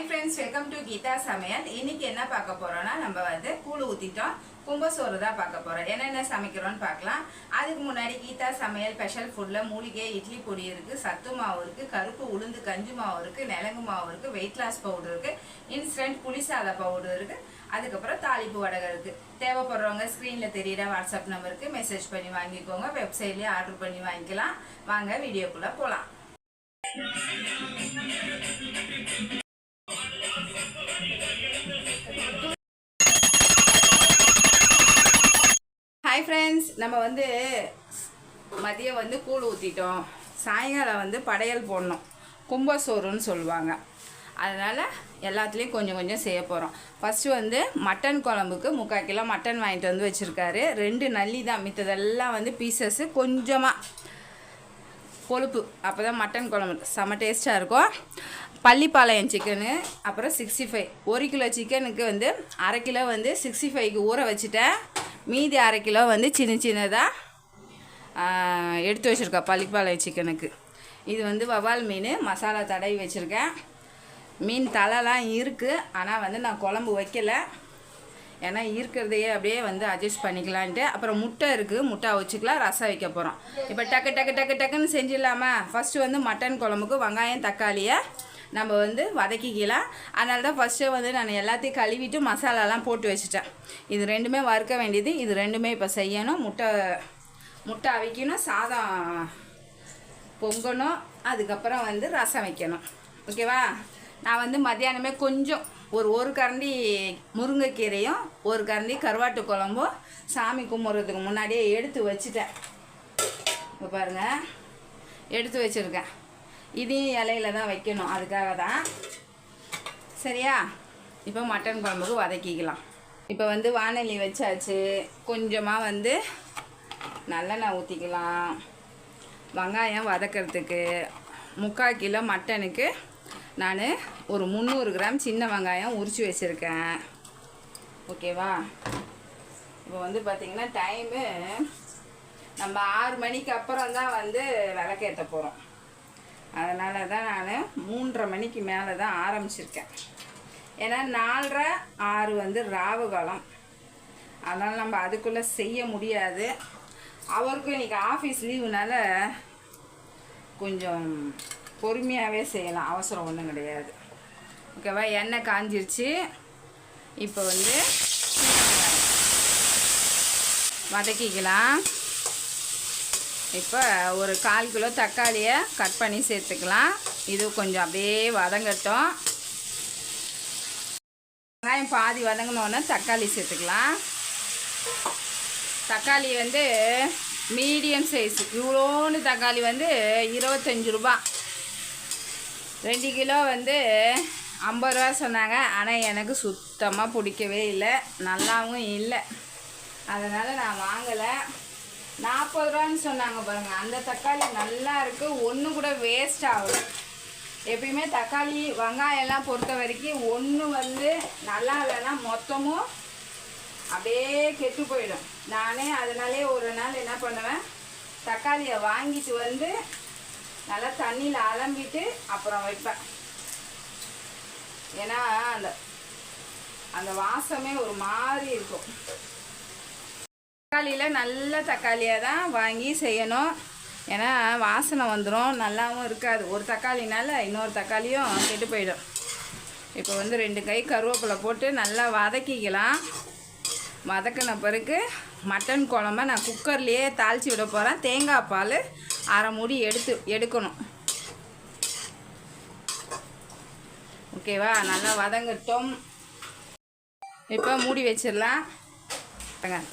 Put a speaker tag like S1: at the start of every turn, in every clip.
S1: Hi friends welcome to Geetha சமையல் இன்னைக்கு என்ன பார்க்க போறோம்னா நம்ம வந்து கூழ் ஊத்திட்டோம். கும்பசோறு தான் பார்க்க போறோம். என்னென்ன சமைக்கிறோம்னு பார்க்கலாம். அதுக்கு முன்னாடி கீதா சமையல் ஸ்பெஷல் ஃபுட்ல மூலிகை இட்லி பொடி இருக்கு சத்து மாவு இருக்கு கருப்பு உளுந்து கஞ்சி மாவு இருக்கு நிலங்கு மாவு இருக்கு வெயிட் லாஸ் பவுடர் இருக்கு இன்ஸ்டன்ட் புளிசாத பவுடர் இருக்கு அதுக்கப்புறம் தாளிப்பு வடகை இருக்கு. தேவைப்படுறவங்க ஸ்க்ரீன்ல தெரியுற வாட்ஸ்அப் நம்பருக்கு மெசேஜ் பண்ணி வாங்கிக்கோங்க. வெப்சைட்லயே ஆர்டர் பண்ணி வாங்கிக்கலாம். வாங்க வீடியோக்குள்ள போகலாம் நம்ம வந்து மதியம் வந்து கூழ் ஊற்றிட்டோம் சாயங்காலம் வந்து படையல் போடணும். கும்பசோறுன்னு சொல்லுவாங்க. அதனால் எல்லாத்துலேயும் கொஞ்சம் கொஞ்சம் செய்ய போகிறோம் ஃபஸ்ட்டு வந்து மட்டன் குழம்புக்கு முக்கால் கிலோ மட்டன் வாங்கிட்டு வந்து வச்சுருக்காரு. ரெண்டு நல்லி தான். மித்ததெல்லாம் வந்து பீசஸ்ஸு கொஞ்சமாக கொழுப்பு. அப்போ தான் மட்டன் குழம்பு செம்ம டேஸ்ட்டாக இருக்கும். பள்ளிப்பாளையம் சிக்கனு அப்புறம் சிக்ஸ்டி ஃபைவ் ஒரு கிலோ சிக்கனுக்கு வந்து அரை கிலோ வந்து சிக்ஸ்டி ஃபைவ்க்கு ஊற வச்சுட்டேன். மீதி அரை கிலோ வந்து சின்ன சின்னதாக எடுத்து வச்சுருக்கேன் பள்ளிப்பாளையம் சிக்கனுக்கு. இது வந்து வவால் மீன் மசாலா தடவி வச்சுருக்கேன். மீன் தலைலாம் இருக்குது ஆனால் வந்து நான் குழம்பு வைக்கல. ஏன்னா இருக்கிறதையே அப்படியே வந்து அட்ஜஸ்ட் பண்ணிக்கலான்ட்டு. அப்புறம் முட்டை இருக்குது முட்டை வச்சுக்கலாம் ரசம் வைக்க போகிறோம் இப்போ டக்கு டக்கு டக்கு டக்குன்னு செஞ்சிடலாமா? ஃபஸ்ட்டு வந்து மட்டன் குழம்புக்கு வெங்காயம் தக்காளியை நம்ம வந்து வதக்கிக்கலாம் அதனால தான் ஃபஸ்ட்டு வந்து நான் எல்லாத்தையும் கழுவிட்டு மசாலாலாம் போட்டு வச்சுட்டேன். இது ரெண்டுமே வறுக்க வேண்டியது. இது ரெண்டுமே இப்போ செய்யணும். முட்டை முட்டை அவிக்கணும். சாதம் பொங்கணும். அதுக்கப்புறம் வந்து ரசம் வைக்கணும். ஓகேவா நான் வந்து மத்தியானமே கொஞ்சம் ஒரு ஒரு கரண்டி முருங்கைக்கீரையும் ஒரு கரண்டி கருவாட்டு குழம்பும் சாமி கும்பிட்றதுக்கு முன்னாடியே எடுத்து வச்சுட்டேன். இப்போ பாருங்கள் எடுத்து வச்சுருக்கேன். இதையும் இலையில தான் வைக்கணும். அதுக்காக தான். சரியா? இப்போ மட்டன் குழம்புக்கு வதக்கிக்கலாம். இப்போ வந்து வானொலி வச்சாச்சு. கொஞ்சமாக வந்து நல்லெண்ணெய் ஊற்றிக்கலாம் வெங்காயம் வதக்கிறதுக்கு முக்கால் கிலோ மட்டனுக்கு நான் ஒரு முந்நூறு கிராம் சின்ன வெங்காயம் உரித்து வச்சுருக்கேன். ஓகேவா? இப்போ வந்து பார்த்திங்கன்னா டைமு நம்ம ஆறு மணிக்கு அப்புறம் தான் வந்து விளக்கேற்ற போகிறோம் அதனால தான் நான் மூன்றரை மணிக்கு மேலே தான் ஆரம்பிச்சிருக்கேன். ஏன்னா நாலரை ஆறு வந்து ராவு காலம். அதனால் நம்ம அதுக்குள்ளே செய்ய முடியாது. அவருக்கும் இன்றைக்கி ஆஃபீஸ் லீவுனால கொஞ்சம் பொறுமையாகவே செய்யலாம். அவசரம் ஒன்றும் கிடையாது. ஓகேவா? எண்ணெய் காஞ்சிருச்சு. இப்போ வந்து வதக்கிக்கலாம். இப்போ ஒரு கால் கிலோ தக்காளியை கட் பண்ணி சேர்த்துக்கலாம். இது கொஞ்சம் அப்படியே வதங்கட்டும். வெங்காயம் பாதி வதங்கினோன்னே தக்காளி சேர்த்துக்கலாம். தக்காளி வந்து மீடியம் சைஸ் இவ்வளோன்னு தக்காளி வந்து இருபத்தஞ்சி ரூபா. ரெண்டு கிலோ வந்து ஐம்பது ரூபா சொன்னாங்க. ஆனால் எனக்கு சுத்தமாக பிடிக்கவே இல்லை. நல்லாவும் இல்லை. அதனால் நான் வாங்கலை. நாற்பது ரூபான்னு சொன்னாங்க பாருங்கள் அந்த தக்காளி நல்லா இருக்குது ஒன்று கூட வேஸ்ட் ஆகலை. எப்பயுமே தக்காளி வெங்காயம்லாம் பொறுத்த வரைக்கும் ஒன்று வந்து நல்லா இல்லைன்னா மொத்தமும் அப்படியே கெட்டு போயிடும். நானே அதனாலே ஒரு நாள் என்ன பண்ணுவேன்? தக்காளியை வாங்கிட்டு வந்து நல்லா தண்ணியில் அலம்பிட்டு அப்புறம் வைப்பேன். ஏன்னா அந்த அந்த வாசமே ஒரு மாதிரி இருக்கும். தக்காளியில் நல்ல தக்காளியாக தான் வாங்கி செய்யணும். ஏன்னா வாசனை வந்துடும் நல்லாவும் இருக்காது. ஒரு தக்காளினால இன்னொரு தக்காளியும் கெட்டு போயிடும். இப்போ வந்து ரெண்டு கை கருவேப்பிலை போட்டு நல்லா வதக்கிக்கலாம். வதக்கின பிறகு மட்டன் குழம்ப நான் குக்கர்லேயே தாளித்து விட போகிறேன் தேங்காய் பால் அரை மூடி எடுத்து எடுக்கணும். ஓகேவா? நல்லா வதங்கட்டும். இப்போ மூடி வச்சிடலாம்.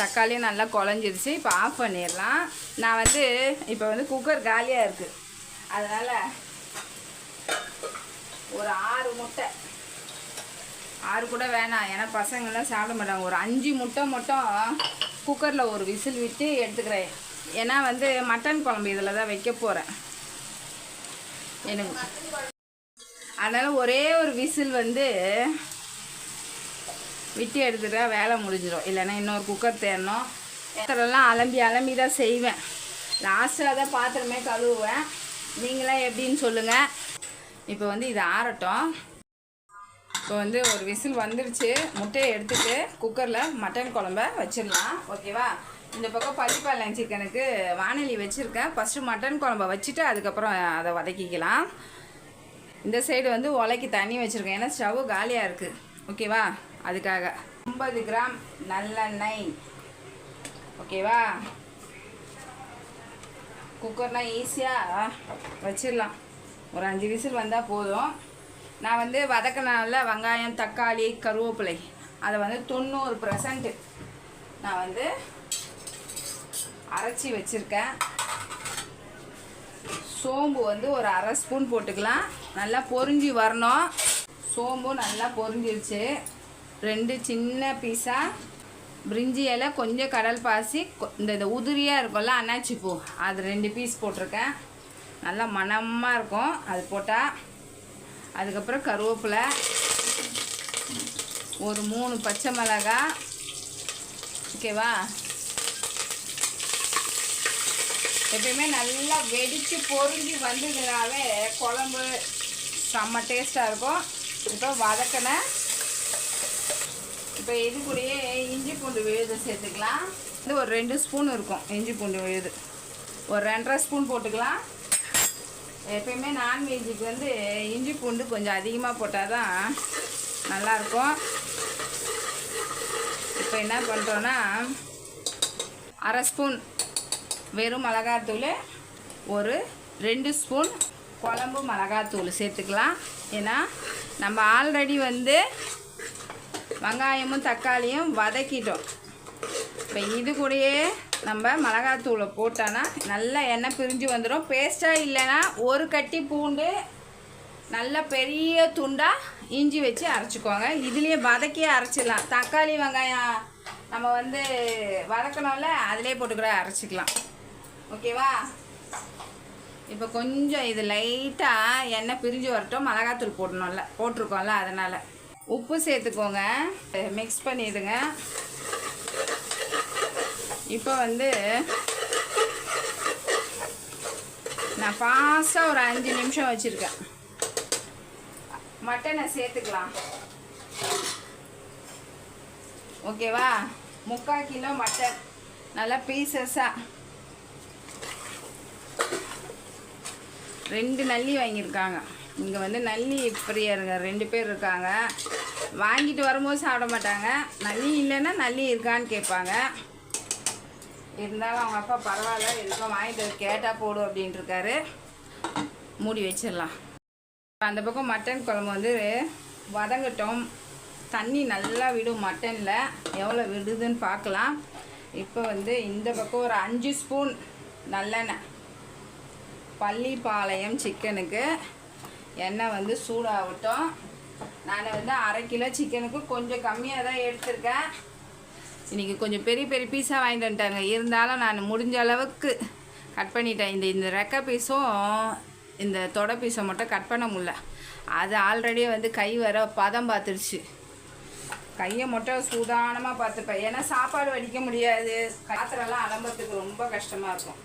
S1: தக்காளியும் நல்லா குழஞ்சிருச்சு. இப்போ ஆஃப் பண்ணிடலாம். நான் வந்து இப்போ வந்து குக்கர் காலியாக இருக்குது அதனால் ஒரு ஆறு முட்டை. ஆறு கூட வேணாம். ஏன்னா பசங்கள்லாம் சாப்பிட மாட்டாங்க. ஒரு அஞ்சு முட்டை மட்டும் குக்கரில் ஒரு விசில் விட்டு எடுத்துக்கிறேன். ஏன்னா வந்து மட்டன் குழம்பு இதில் தான் வைக்க போகிறேன் எனக்கு. அதனால் ஒரே ஒரு விசில் வந்து விட்டு எடுத்துட்டா வேலை முடிஞ்சிடும். இல்லைன்னா இன்னொரு குக்கர் தேடணும். பாத்திரம்லாம் அலம்பி அலம்பி தான் செய்வேன். லாஸ்ட்டாக தான் பாத்திரமே கழுவுவேன். நீங்களாம் எப்படின்னு சொல்லுங்கள் இப்போ வந்து இது ஆறட்டும். இப்போ வந்து ஒரு விசில் வந்துருச்சு. முட்டையை எடுத்துட்டு குக்கரில் மட்டன் குழம்ப வச்சிடலாம். ஓகேவா இந்த பக்கம் பள்ளிப்பாளையம் சிக்கனுக்கு வானொலி வச்சுருக்கேன். ஃபஸ்ட்டு மட்டன் குழம்ப வச்சுட்டு அதுக்கப்புறம் அதை வதக்கிக்கலாம். இந்த சைடு வந்து உலைக்கு தண்ணி வச்சுருக்கேன். ஏன்னா ஸ்டவ் காலியாக இருக்குது ஓகேவா அதுக்காக. ஐம்பது கிராம் நல்லெண்ணெய். ஓகேவா? குக்கர்னால் ஈஸியாக வச்சிடலாம். ஒரு அஞ்சு விசில் வந்தால் போதும். நான் வந்து வதக்கினால வெங்காயம் தக்காளி கருவேப்பிலை. அதை வந்து தொண்ணூறு பர்சன்ட் நான் வந்து அரைச்சி வச்சுருக்கேன். சோம்பு வந்து ஒரு அரை ஸ்பூன் போட்டுக்கலாம். நல்லா பொறிஞ்சி வரணும். சோம்பும் நல்லா பொரிஞ்சிருச்சு ரெண்டு சின்ன பீஸாக பிரிஞ்சி இலை கொஞ்சம் கடல் பாசி கொ- இந்த இந்த உதிரியாக இருக்கும்ல அன்னாச்சி பூ. அது ரெண்டு பீஸ் போட்டிருக்கேன். நல்லா மணமாக இருக்கும். அது போட்டால் அதுக்கப்புறம் கருவேப்பிலை ஒரு மூணு பச்சை மிளகாய் ஓகேவா எப்பயுமே நல்லா வெடித்து பொரிஞ்சு வந்ததுனாலே குழம்பு செம்ம டேஸ்ட்டாக இருக்கும். இப்போ வதக்கின இப்போ இது கூடயே இஞ்சி பூண்டு விழுது சேர்த்துக்கலாம். இது ஒரு ரெண்டு ஸ்பூன் இருக்கும் இஞ்சி பூண்டு விழுது. ஒரு ரெண்டரை ஸ்பூன் போட்டுக்கலாம். எப்பயுமே நான்வெஜ்ஜுக்கு வந்து இஞ்சி பூண்டு கொஞ்சம் அதிகமாக போட்டால் தான் நல்லாயிருக்கும். இப்போ என்ன பண்ணுறோன்னா அரை ஸ்பூன் வெறும் மிளகாத்தூள் ஒரு ரெண்டு ஸ்பூன் குழம்பு மிளகாத்தூள் சேர்த்துக்கலாம். ஏன்னா நம்ம ஆல்ரெடி வந்து வெங்காயமும் தக்காளியும் வதக்கிட்டோம். இப்போ இது கூடயே நம்ம மிளகாத்தூளை போட்டோன்னா நல்லா எண்ணெய் பிரிஞ்சு வந்துடும். பேஸ்ட்டாக இல்லைன்னா ஒரு கட்டி பூண்டு நல்ல பெரிய துண்டாக இஞ்சி வச்சு அரைச்சிக்கோங்க. இதுலேயே வதக்கியே அரைச்சிடலாம். தக்காளி வெங்காயம் நம்ம வந்து வதக்கணும்ல அதிலே போட்டு கூட அரைச்சிக்கலாம். ஓகேவா? இப்போ கொஞ்சம் இது லைட்டாக எண்ணெய் பிரிஞ்சு வரட்டும். மிளகாத்தூள் போடணும்ல போட்டிருக்கோம்ல அதனால். உப்பு சேர்த்துக்கோங்க. மிக்ஸ் பண்ணிடுங்க. இப்போ வந்து நான் ஃபாஸ்ட்டாக ஒரு அஞ்சு நிமிஷம் வச்சுருக்கேன். மட்டனை சேர்த்துக்கலாம். ஓகேவா முக்கால் கிலோ மட்டன். நல்லா பீசஸாக ரெண்டு நல்லி வாங்கியிருக்காங்க. இங்கே வந்து நல்லி பிரியருங்க ரெண்டு பேர் இருக்காங்க. வாங்கிட்டு வரும்போது சாப்பிட மாட்டாங்க. நல்லி இல்லைன்னா நல்லி இருக்கான்னு கேட்பாங்க. இருந்தாலும் அவங்க அப்பா பரவாயில்ல எதுக்கும் வாங்கிட்டு வந்து கேட்டால் போடும் அப்படின்ட்டு இருக்காரு. மூடி வச்சிடலாம். அந்த பக்கம் மட்டன் குழம்பு வந்து வதங்கட்டும். தண்ணி நல்லா விடும் மட்டனில். எவ்வளோ விடுதுன்னு பார்க்கலாம். இப்போ வந்து இந்த பக்கம் ஒரு அஞ்சு ஸ்பூன் நல்லெண்ணெய். பள்ளிப்பாளையம் சிக்கனுக்கு எண்ணெய் வந்து சூடாகட்டும். நான் வந்து அரை கிலோ சிக்கனுக்கு கொஞ்சம் கம்மியாக தான் எடுத்திருக்கேன். இன்றைக்கி கொஞ்சம் பெரிய பெரிய பீஸாக வாங்கிட்டு வந்துட்டாங்க. இருந்தாலும் நான் முடிஞ்ச அளவுக்கு கட் பண்ணிட்டேன். இந்த இந்த ரெக்க பீஸும் இந்த தொடை பீஸை மட்டும் கட் பண்ண முடியல. அது ஆல்ரெடி வந்து கை வர பதம் பார்த்துருச்சு. கையை மட்டும் சூதானமாக பார்த்துப்பேன். ஏன்னா சாப்பாடு வடிக்க முடியாது. பாத்திரம்லாம் அலம்புறதுக்கு ரொம்ப கஷ்டமாக இருக்கும்.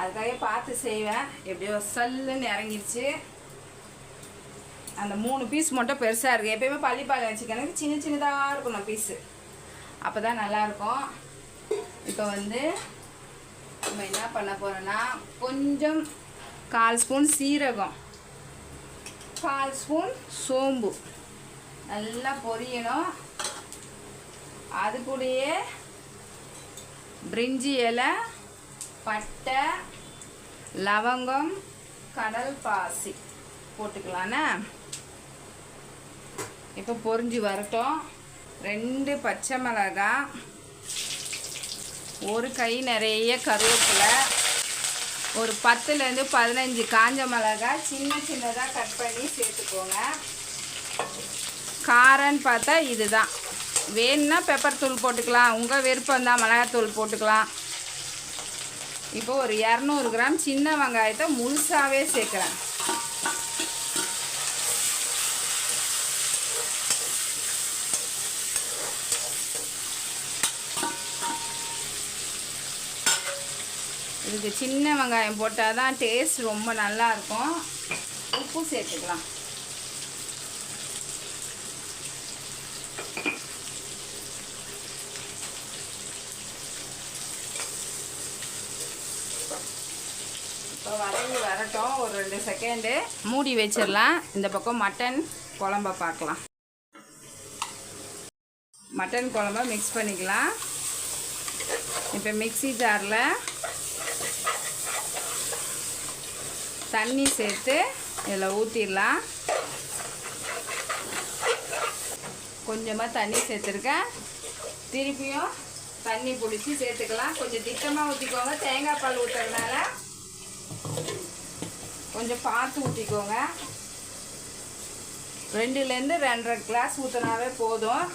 S1: அதுக்காக பார்த்து செய்வேன். எப்படியோ சல்லுன்னு இறங்கிருச்சு. அந்த மூணு பீஸ் மட்டும் பெருசாக இருக்குது எப்பயுமே பள்ளிப்பாளையம் சிக்கனுக்கு சின்ன சின்னதாக இருக்கணும் பீஸு அப்போ தான் நல்லாயிருக்கும் இப்போ வந்து நம்ம என்ன பண்ண போகிறோன்னா கொஞ்சம் கால் ஸ்பூன் சீரகம் கால் ஸ்பூன் சோம்பு. நல்லா பொரியணும். அது கூடயே பிரிஞ்சி இலை பட்டை லவங்கம் கடல் பாசி. போட்டுக்கலாண்ணே இப்போ பொறிஞ்சு வரட்டும். ரெண்டு பச்சை மிளகா. ஒரு கை நிறைய கருவேப்பிலை. ஒரு பத்துலேருந்து பதினஞ்சு காஞ்ச மிளகா. சின்ன சின்னதாக கட் பண்ணி சேர்த்துக்கோங்க. காரம்னு பார்த்தா இதுதான். வேணும்னா பெப்பர் தூள் போட்டுக்கலாம். உங்கள் விருப்பம் தான் மிளகாத்தூள் போட்டுக்கலாம். இப்போ ஒரு இரநூறு கிராம் சின்ன வெங்காயத்தை முழுசாகவே சேர்க்குறேன். இதுக்கு சின்ன வெங்காயம் போட்டால் தான் டேஸ்ட் ரொம்ப நல்லாயிருக்கும். உப்பு சேர்த்துக்கலாம். இப்போ வதங்கி வரட்டும். ஒரு ரெண்டு செகண்டு மூடி வச்சிடலாம். இந்த பக்கம் மட்டன் குழம்ப பார்க்கலாம். மட்டன் குழம்ப மிக்ஸ் பண்ணிக்கலாம். இப்போ மிக்சி ஜாரில் தண்ணி சேர்த்து இதில் ஊற்றிடலாம் கொஞ்சமாக தண்ணி சேர்த்துருக்கேன். திருப்பியும் தண்ணி பிடிச்சி சேர்த்துக்கலாம். கொஞ்சம் திட்டமாக ஊற்றிக்கோங்க தேங்காய் பால் ஊற்றுறதுனால கொஞ்சம் பார்த்து ஊற்றிக்கோங்க ரெண்டுலேருந்து ரெண்டரை கிளாஸ் ஊற்றினாவே போதும்.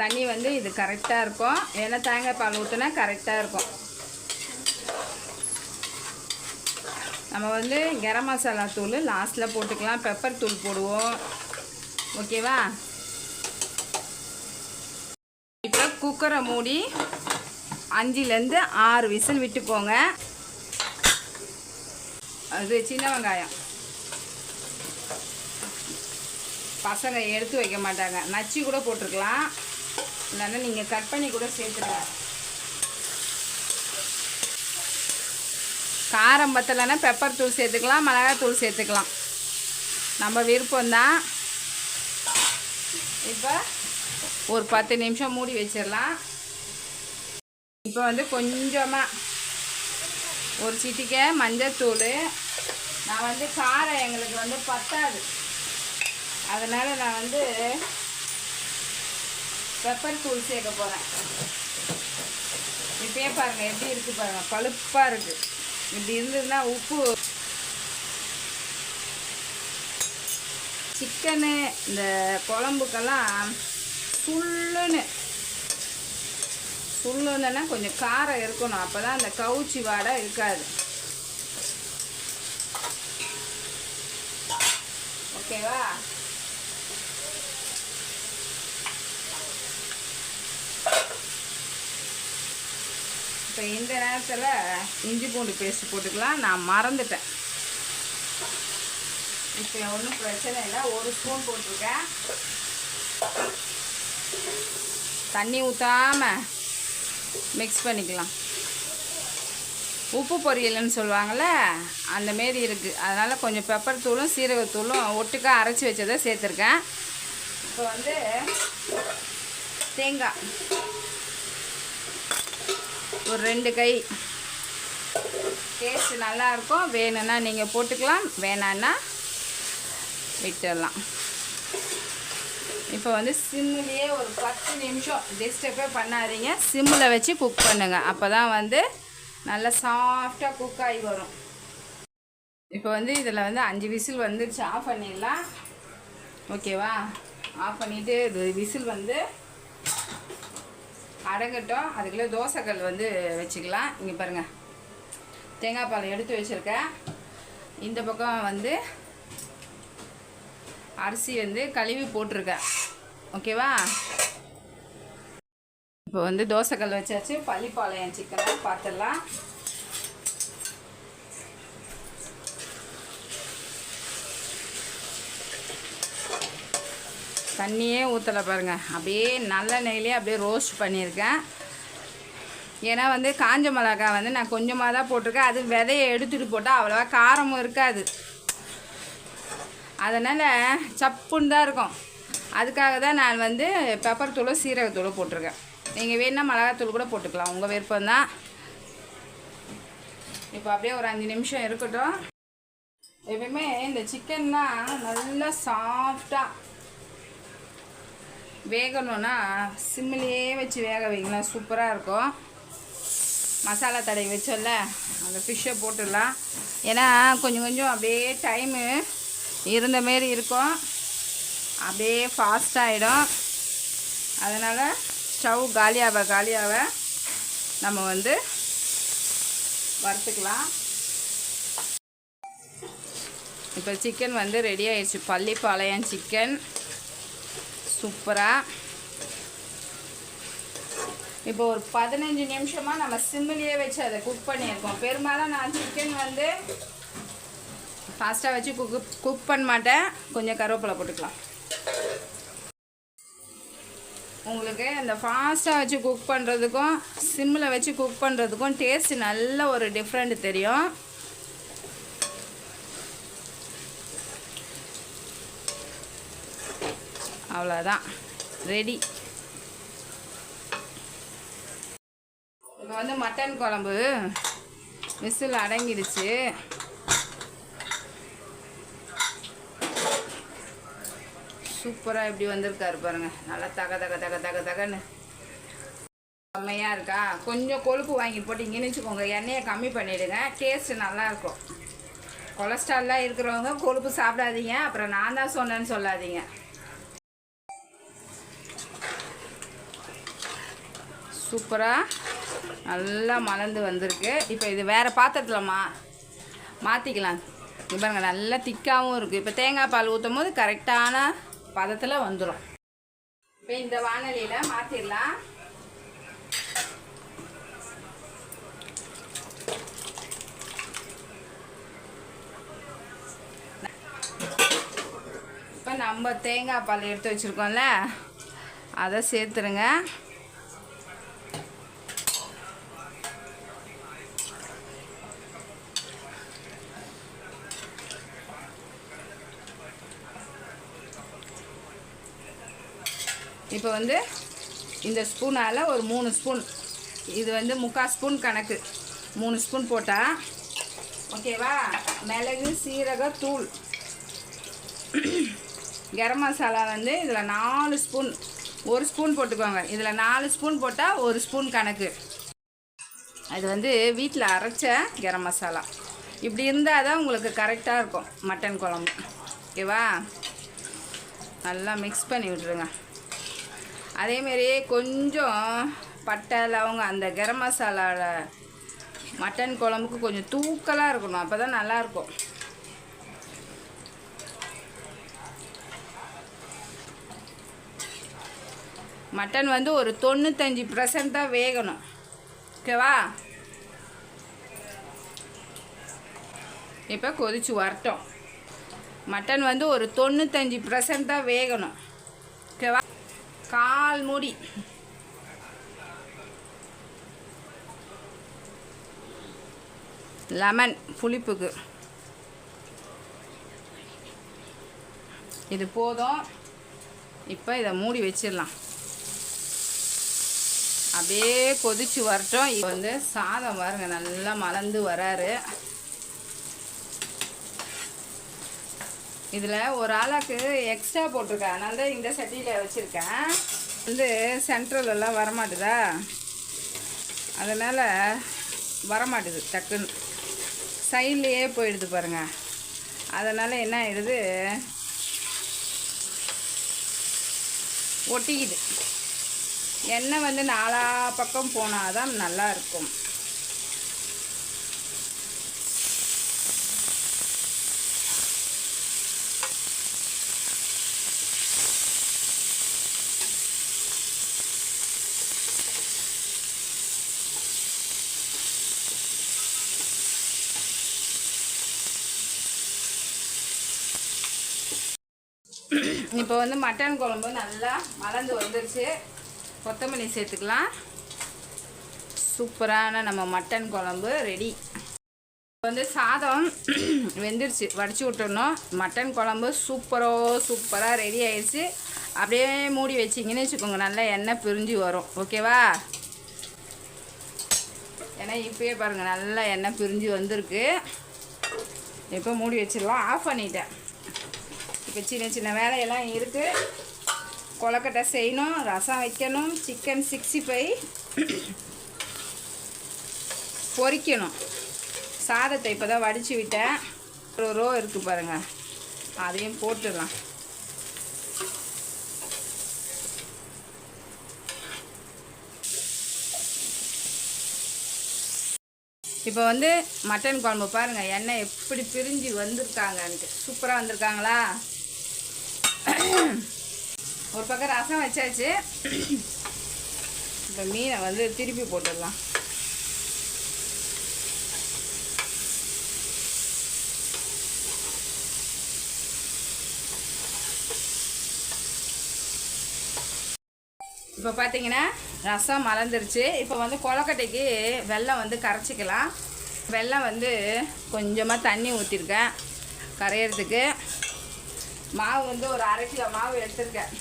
S1: தண்ணி வந்து இது கரெக்டாக இருக்கும். ஏன்னா தேங்காய் பால் ஊற்றினா கரெக்டாக இருக்கும். நம்ம வந்து கரம் மசாலா தூள் லாஸ்ட்டில் போட்டுக்கலாம். பெப்பர் தூள் போடுவோம். ஓகேவா? இப்போ குக்கரை மூடி அஞ்சுலேருந்து ஆறு விசில் விட்டுக்கோங்க. அது சின்ன வெங்காயம். பசங்க எடுத்து வைக்க மாட்டாங்க. நச்சு கூட போட்டிருக்கலாம். இல்லைன்னா நீங்கள் கட் பண்ணி கூட சேர்த்துக்கலாம். காரம் பத்தலைன்னா பெப்பர் தூள் சேர்த்துக்கலாம் மிளகாய் தூள் சேர்த்துக்கலாம். நம்ம விருப்பம்தான் இப்போ ஒரு பத்து நிமிஷம் மூடி வச்சிடலாம். இப்போ வந்து கொஞ்சமாக ஒரு சிட்டிக்க மஞ்சத்தூள். நான் வந்து காரம் எங்களுக்கு வந்து பத்தாது. அதனால் நான் வந்து பெப்பர் தூள் சேர்க்க போகிறேன் இப்பயே பாருங்கள் எப்படி இருக்குது பாருங்கள் பழுப்பாக இருக்குது இப்படி இருந்ததுன்னா உப்பு. சிக்கனு இந்த குழம்புக்கெல்லாம் சுள்ளுன்னு. சுள்ளுன்னா கொஞ்சம் காரம் இருக்கணும். அப்போ தான் அந்த கவுச்சி வாடை இருக்காது. ஓகேவா? இப்போ இந்த நேரத்தில் இஞ்சி பூண்டு பேஸ்ட் போட்டுக்கலாம். நான் மறந்துட்டேன். இப்போ ஒன்றும் பிரச்சனை இல்லை. ஒரு ஸ்பூன் போட்டிருக்கேன். தண்ணி ஊற்றாம மிக்ஸ் பண்ணிக்கலாம். உப்பு பொரியல்னு சொல்லுவாங்கள்ல அந்த மாரி இருக்குது அதனால் கொஞ்சம் பெப்பர் தூளும் சீரகத்தூளும் ஒட்டுக்கா அரைச்சி வச்சதை சேர்த்துருக்கேன். இப்போ வந்து தேங்காய். ஒரு ரெண்டு கை. டேஸ்ட் நல்லாயிருக்கும். வேணும்னா நீங்கள் போட்டுக்கலாம். வேணான்னா விட்டுடலாம். இப்போ வந்து சிம்மிலேயே ஒரு பத்து நிமிஷம் டிஸ்டர்பே பண்ணாதீங்க. சிம்மில் வச்சு குக் பண்ணுங்கள் அப்போ தான் வந்து நல்லா சாஃப்டாக குக் ஆகி வரும். இப்போ வந்து இதில் வந்து அஞ்சு விசில் வந்துடுச்சு ஆஃப் பண்ணிடலாம். ஓகேவா ஆஃப் பண்ணிவிட்டு இது விசில் வந்து அடங்கட்டும். அதுக்குள்ளே தோசைக்கல் வந்து வச்சுக்கலாம். இங்கே பாருங்கள் தேங்காய் பால் எடுத்து வச்சுருக்கேன். இந்த பக்கம் வந்து அரிசி வந்து கழுவி போட்டிருக்கேன். ஓகேவா? இப்போ வந்து தோசைக்கல் வச்சாச்சு. பள்ளிப்பாளையம் சிக்கனை பார்த்துடலாம். தண்ணியே ஊற்றலை பாருங்கள் அப்படியே நல்ல நெய்லேயே அப்படியே ரோஸ்ட் பண்ணியிருக்கேன். ஏன்னா வந்து காஞ்ச மிளகா வந்து நான் கொஞ்சமாக தான் போட்டிருக்கேன். அது விதையை எடுத்துகிட்டு போட்டால் அவ்வளோவா காரமும் இருக்காது. அதனால் சப்புன்னு தான் இருக்கும். அதுக்காக தான் நான் வந்து பெப்பர் தூளும் சீரகத்தூளும் போட்டிருக்கேன். நீங்கள் வேணால் மிளகாத்தூள் கூட போட்டுக்கலாம். உங்கள் விருப்பம் தான். இப்போ அப்படியே ஒரு அஞ்சு நிமிஷம் இருக்கட்டும். எப்பயுமே இந்த சிக்கன்னா நல்லா சாஃப்டாக வேகணும்னா சிம்மிலேயே வச்சு வேக வைங்களேன். சூப்பராக இருக்கும். மசாலா தடவை வச்சோம்ல அந்த ஃபிஷ்ஷை போட்டுடலாம். ஏன்னா கொஞ்சம் கொஞ்சம் அப்படியே டைமு இருந்த மாரி இருக்கும். அப்படியே ஃபாஸ்ட்டாகிடும் அதனால் ஸ்டவ் காலியாக காலியாக நம்ம வந்து வறுத்துக்கலாம். இப்போ சிக்கன் வந்து ரெடி ஆயிடுச்சு. பள்ளிப்பாளையம் சிக்கன் சூப்பராக இப்போ ஒரு பதினஞ்சு நிமிஷமாக நம்ம சிம்மிலேயே வச்சு அதை குக் பண்ணியிருக்கோம். பெரும்பாலும் நான் சிக்கன் வந்து ஃபாஸ்ட்டாக வச்சு குக் குக் பண்ண மாட்டேன். கொஞ்சம் கருவேப்பிலை போட்டுக்கலாம். உங்களுக்கு இந்த ஃபாஸ்ட்டாக வச்சு குக் பண்ணுறதுக்கும் சிம்மில் வச்சு குக் பண்ணுறதுக்கும் டேஸ்ட் நல்ல ஒரு டிஃப்ரெண்ட் தெரியும். அவ்வளோதான். ரெடி இப்போ வந்து மட்டன் குழம்பு விசில் அடங்கிடுச்சு. சூப்பராக இப்படி வந்திருக்காரு பாருங்க. நல்லா தக தக தக தக தகன்னு. செம்மையாக இருக்கா? கொஞ்சம் கொழுப்பு வாங்கி போட்டிங்கன்னு வச்சுக்கோங்க. எண்ணெயை கம்மி பண்ணிவிடுங்க டேஸ்ட்டு நல்லாயிருக்கும். கொலஸ்ட்ரால்லாம் இருக்கிறவங்க கொழுப்பு சாப்பிடாதீங்க. அப்புறம் நான் தான் சொன்னேன்னு சொல்லாதீங்க. சூப்பராக நல்லா மலர்ந்து வந்திருக்கு. இப்போ இது வேறு பாத்திரத்தில் மா மாற்றிக்கலாம் இப்போ பாருங்க நல்லா திக்காகவும் இருக்குது இப்போ தேங்காய் பால் ஊற்றும் போது கரெக்டான பதத்தில் வந்துடும் இப்போ இந்த வானலியில் மாற்றிடலாம் இப்போ நம்ம தேங்காய் பால் எடுத்து வச்சுருக்கோம்ல அதை சேர்த்துருங்க. இப்போ வந்து இந்த ஸ்பூனால் ஒரு மூணு ஸ்பூன். இது வந்து முக்கால் ஸ்பூன் கணக்கு. மூணு ஸ்பூன் போட்டால் ஓகேவா? மிளகு சீரக தூள். கரம் மசாலா வந்து இதில் நாலு ஸ்பூன். ஒரு ஸ்பூன் போட்டுக்கோங்க. இதில் நாலு ஸ்பூன் போட்டால் ஒரு ஸ்பூன் கணக்கு. அது வந்து வீட்டில் அரைச்ச கரம் மசாலா. இப்படி இருந்தால் தான் உங்களுக்கு கரெக்டாக இருக்கும். மட்டன் குழம்பு. ஓகேவா? நல்லா மிக்ஸ் பண்ணி விட்ருங்க அதேமாரி கொஞ்சம் பட்டை லவங்கம் அந்த கரம் மசாலாவில் மட்டன் குழம்புக்கு கொஞ்சம் தூக்கலாக இருக்கணும். அப்போ தான் நல்லாயிருக்கும். மட்டன் வந்து ஒரு தொண்ணூத்தஞ்சு பர்சன்ட் தான் வேகணும். ஓகேவா? இப்போ கொதிச்சு வரட்டும். மட்டன் வந்து ஒரு தொண்ணூத்தஞ்சு பர்சன்ட் தான் வேகணும். ஓகேவா? கால் மூடி. லெமன் புளிப்புக்கு. இது போதும். இப்போ இதை மூடி வச்சிடலாம். அப்படியே கொதிச்சு வரட்டும். இப்போ வந்து சாதம் பாருங்க நல்லா மலர்ந்து வராரு. இதில் ஒரு ஆளாக்கு எக்ஸ்ட்ரா போட்டிருக்கேன் அதனால தான் இந்த சட்டியில் வச்சுருக்கேன். வந்து சென்ட்ரலெல்லாம் வரமாட்டுதா? அதனால் வரமாட்டுது டக்குன்னு. சைட்லேயே போயிடுது பாருங்கள் அதனால் என்ன ஆயிடுது? ஒட்டிக்கிது. எண்ணெய் வந்து நாலா பக்கம் போனால் தான் நல்லா இப்போ வந்து மட்டன் குழம்பு நல்லா மலர்ந்து வந்துருச்சு. கொத்தமல்லி சேர்த்துக்கலாம். சூப்பரான நம்ம மட்டன் குழம்பு ரெடி. வந்து சாதம் வெந்துருச்சு. வடிச்சு விட்டுறணும் மட்டன் குழம்பு சூப்பரோ சூப்பராக ரெடி ஆயிடுச்சு அப்படியே மூடி வச்சிங்கன்னு வச்சுக்கோங்க. நல்லா எண்ணெய் பிரிஞ்சு வரும். ஓகேவா? ஏன்னா இப்போயே பாருங்கள் நல்லா எண்ணெய் பிரிஞ்சு வந்திருக்கு. இப்போ மூடி வச்சிடலாம். ஆஃப் பண்ணிட்டேன். இப்போ சின்ன சின்ன வேலையெல்லாம் இருக்குது கொலக்கட்டை செய்யணும் ரசம் வைக்கணும் சிக்கன் சிக்ஸ்டி ஃபைவ் பொரிக்கணும் சாதத்தை இப்போ தான் வடித்து விட்டேன். ஒரு ரோ இருக்குது பாருங்கள் அதையும் போட்டுடலாம். இப்போ வந்து மட்டன் குழம்பு பாருங்கள் எண்ணெய் எப்படி பிரிஞ்சு வந்திருக்காங்கன்ட்டு. சூப்பராக வந்திருக்காங்களா? ஒரு பக்கம் ரசம் வச்சாச்சு. இப்போ மீனை வந்து திருப்பி போட்டுடலாம். இப்போ பார்த்தீங்கன்னா ரசம் மலர்ந்துருச்சு. இப்போ வந்து கொலக்கட்டைக்கு வெள்ளம் வந்து கரைச்சிக்கலாம். வெள்ளம் வந்து கொஞ்சமாக தண்ணி ஊற்றிருக்கேன் கரையிறதுக்கு. மாவு வந்து ஒரு அரை கிலோ மாவு எடுத்திருக்கேன்.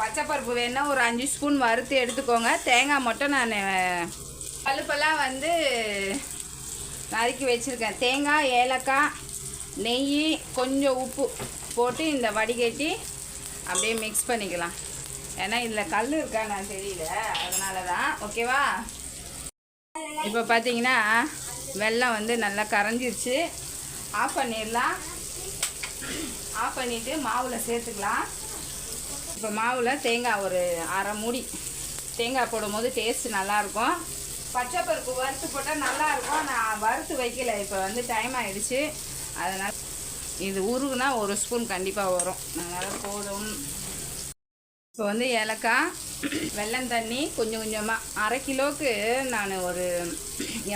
S1: பச்சைப்பருப்பு வேணுன்னா ஒரு அஞ்சு ஸ்பூன் வறுத்து எடுத்துக்கோங்க. தேங்காய் மட்டும் நான் பழுப்பெல்லாம் வந்து நறுக்கி வச்சுருக்கேன். தேங்காய் ஏலக்காய் நெய் கொஞ்சம் உப்பு போட்டு இந்த வடிகட்டி அப்படியே மிக்ஸ் பண்ணிக்கலாம். ஏன்னா இதில் கல் இருக்கா நான் தெரியல. அதனால தான் ஓகேவா இப்போ பார்த்தீங்கன்னா வெள்ளம் வந்து நல்லா கரைஞ்சிருச்சு. ஆஃப் பண்ணிடலாம். ஆஃப் பண்ணிவிட்டு மாவில் சேர்த்துக்கலாம். இப்போ மாவில் தேங்காய் ஒரு அரை மூடி. தேங்காய் போடும்போது டேஸ்ட் நல்லாயிருக்கும். பச்சை பருப்பு வறுத்து போட்டால் நல்லாயிருக்கும். நான் வறுத்து வைக்கல. இப்போ வந்து டைம் ஆகிடுச்சு அதனால் இது உருகுனா ஒரு ஸ்பூன் கண்டிப்பாக வரும். அதனால் போதும். இப்போ வந்து ஏலக்காய் வெள்ளம் தண்ணி கொஞ்சம் கொஞ்சமாக அரை கிலோவுக்கு நான் ஒரு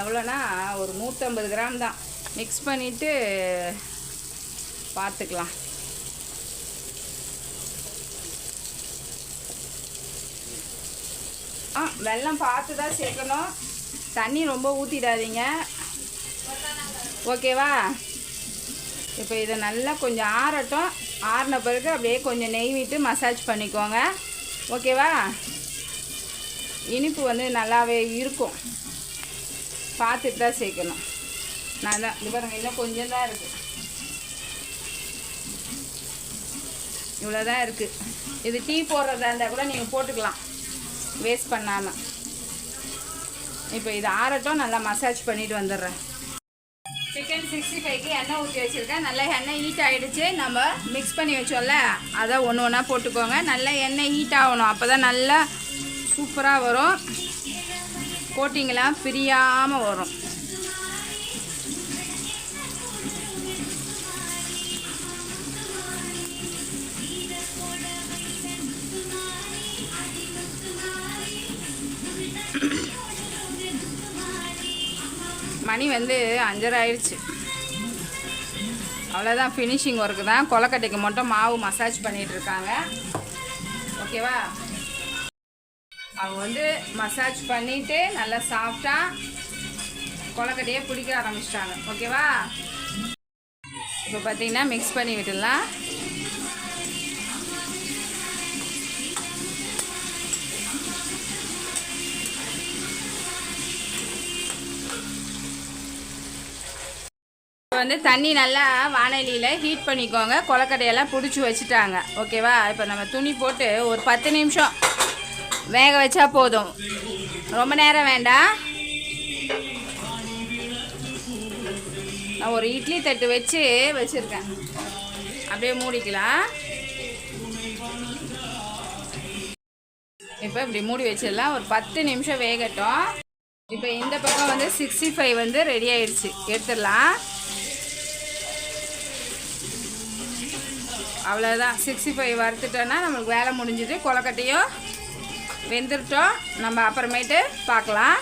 S1: எவ்வளோனா ஒரு நூற்றம்பது கிராம் தான். மிக்ஸ் பண்ணிவிட்டு பார்த்துக்கலாம் ஆ வெள்ளம் பார்த்து தான் சேர்க்கணும். தண்ணி ரொம்ப ஊற்றிடாதீங்க ஓகேவா? இப்போ இதை நல்லா கொஞ்சம் ஆறட்டும். ஆறின பிறகு அப்படியே கொஞ்சம் நெய் விட்டு மசாஜ் பண்ணிக்கோங்க. ஓகேவா? இனிப்பு வந்து நல்லாவே இருக்கும். பார்த்துட்டு தான் சேர்க்கணும். நல்லா இது இன்னும் கொஞ்சம் தான் இருக்குது இவ்வளோதான் இருக்குது இது டீ போடுறதா இருந்தால் கூட நீங்கள் போட்டுக்கலாம் வேஸ்ட் பண்ணாமல் இப்போ இது ஆறட்டும் நல்லா மசாஜ் பண்ணிட்டு வந்துடுறேன் சிக்கன் சிக்ஸ்டி ஃபைவ்க்கு எண்ணெய் ஊற்றி வச்சுருக்கேன் நல்லா எண்ணெய் ஹீட் ஆகிடுச்சு நம்ம மிக்ஸ் பண்ணி வச்சோம்ல அதை ஒன்று ஒன்றா போட்டுக்கோங்க நல்லா எண்ணெய் ஹீட் ஆகணும் அப்போ தான் நல்லா சூப்பராக வரும் கோட்டிங்கெல்லாம் பிரியாமல் வரும் மணி வந்து அஞ்சரை ஆயிடுச்சு அவ்வளோதான் ஃபினிஷிங் ஒர்க்கு தான். கொலக்கட்டைக்கு மட்டும் மாவு மசாஜ் பண்ணிகிட்டு இருக்காங்க. ஓகேவா அவங்க வந்து மசாஜ் பண்ணிவிட்டு நல்லா சாஃப்டாக கொலக்கட்டையே பிடிக்க ஆரம்பிச்சிட்டாங்க. ஓகேவா இப்போ பார்த்தீங்கன்னா மிக்ஸ் பண்ணி விட்டுடலாம். வந்து தண்ணி நல்லா வானலியில் ஹீட் பண்ணிக்கோங்க. கொலக்கடையெல்லாம் பிடிச்சி வச்சுட்டாங்க. ஓகேவா இப்போ நம்ம துணி போட்டு ஒரு பத்து நிமிஷம் வேக வச்சா போதும். ரொம்ப நேரம் வேண்டாம் நான் ஒரு இட்லி தட்டு வச்சு வச்சுருக்கேன். அப்படியே மூடிக்கலாம். இப்போ இப்படி மூடி வச்சிடலாம். ஒரு பத்து நிமிஷம் வேகட்டும். இப்போ இந்த பக்கம் வந்து சிக்ஸ்டி ஃபைவ் வந்து ரெடி ஆயிடுச்சு. எடுத்துடலாம். அவ்வளோதான் சிக்ஸ்டி ஃபைவ் வறுத்துட்டோன்னா நம்மளுக்கு வேலை முடிஞ்சது. கொலக்கட்டையும் வெந்துட்டோம் நம்ம அப்புறமேட்டு பார்க்கலாம்.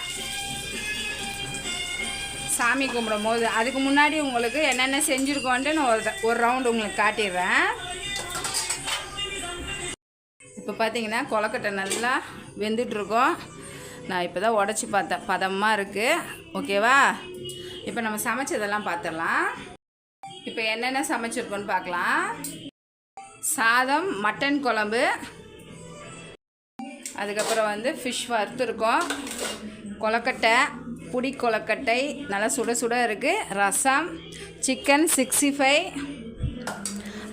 S1: சாமி கும்பிடும் போது அதுக்கு முன்னாடி உங்களுக்கு என்னென்ன செஞ்சுருக்கோன்ட்டு நான் ஒரு ஒரு ரவுண்டு உங்களுக்கு காட்டிடுறேன். இப்போ பார்த்தீங்கன்னா கொலக்கட்டை நல்லா வெந்துட்ருக்கோம் நான் இப்போ தான் உடச்சி பார்த்தேன் பதமாக இருக்குது ஓகேவா? இப்போ நம்ம சமைச்சதெல்லாம் பார்த்துடலாம். இப்போ என்னென்ன சமைச்சிருக்கோன்னு பார்க்கலாம். சாதம் மட்டன் குழம்பு. அதுக்கப்புறம் வந்து ஃபிஷ் வறுத்துருக்கோம் கொலக்கட்டை புடி கொலக்கட்டை நல்லா சுட சுட இருக்குது ரசம் சிக்கன் சிக்ஸ்டி ஃபைவ்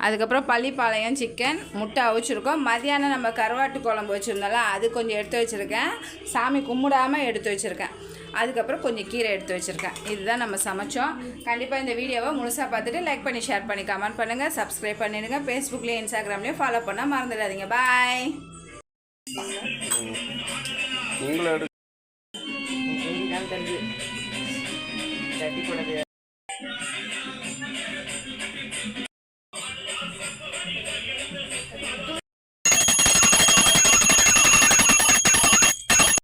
S1: அதுக்கப்புறம் பள்ளிப்பாளையம் சிக்கன் முட்டை அவிச்சிருக்கோம். மதியானம் நம்ம கருவாட்டு குழம்பு வச்சுருந்தோம்ல அது கொஞ்சம் எடுத்து வச்சுருக்கேன். சாமி கும்பிடாமல் எடுத்து வச்சுருக்கேன். அதுக்கப்புறம் கொஞ்சம் கீரை எடுத்து வச்சுருக்கேன். இதுதான் நம்ம சமைச்சோம். கண்டிப்பாக இந்த வீடியோவை முழுசாக பார்த்துட்டு லைக் பண்ணி ஷேர் பண்ணி கமெண்ட் பண்ணுங்கள் சப்ஸ்கிரைப் பண்ணிடுங்க. ஃபேஸ்புக்லேயும் இன்ஸ்டாகிராம்லேயும் ஃபாலோ பண்ண மறந்துடாதீங்க. பாய்
S2: நீங்களும்